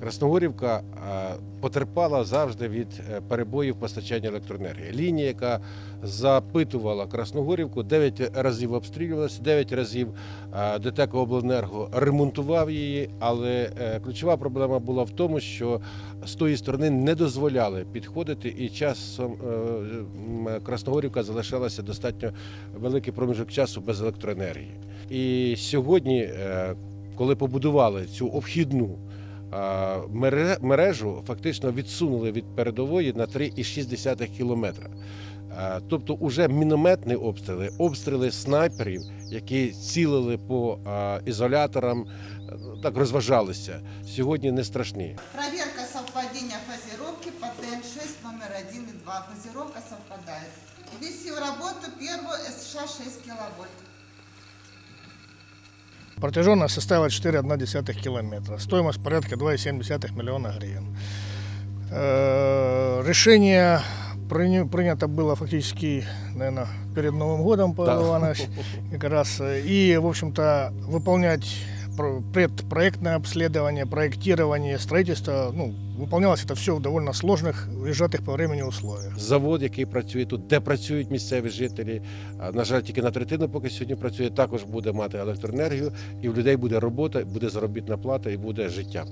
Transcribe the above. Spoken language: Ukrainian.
Красногорівка е, потерпала завжди від е, перебоїв постачання електроенергії. Лінія, яка запитувала Красногорівку, 9 разів обстрілювалася, 9 разів е, ДТЕК Обленерго ремонтував її. Але ключова проблема була в тому, що з тої сторони не дозволяли підходити, і часом Красногорівка залишалася достатньо великий проміжок часу без електроенергії. І сьогодні, коли побудували цю обхідну мережу, фактично відсунули від передової на 3,6 кілометра. Тобто, уже мінометні обстріли, обстріли снайперів, які цілили по ізоляторам, так розважалися. Сьогодні не страшні. Проверка совпадения фазировки по ТН-6 номер 1 и 2. Фазировка совпадает. Ввести в работу первую СШ 6 киловольт. Протяженность составила 4,1 километра. Стоимость порядка 2,7 миллиона гривен. Э, Решение приня- принято было фактически, наверное, перед Новым годом, Павел Да. Иванович, как раз. э, И, в общем-то, выполнять про- предпроектное обследование, проектирование, строительство, ну, выполнялось это все в довольно сложных и сжатых по времени условиях. Завод, який працює тут, де працюють місцеві жителі. а, На жаль, тільки на третину, поки сьогодні працює, також буде мати електроенергію, і в людей буде робота, буде заробітна плата і буде життя.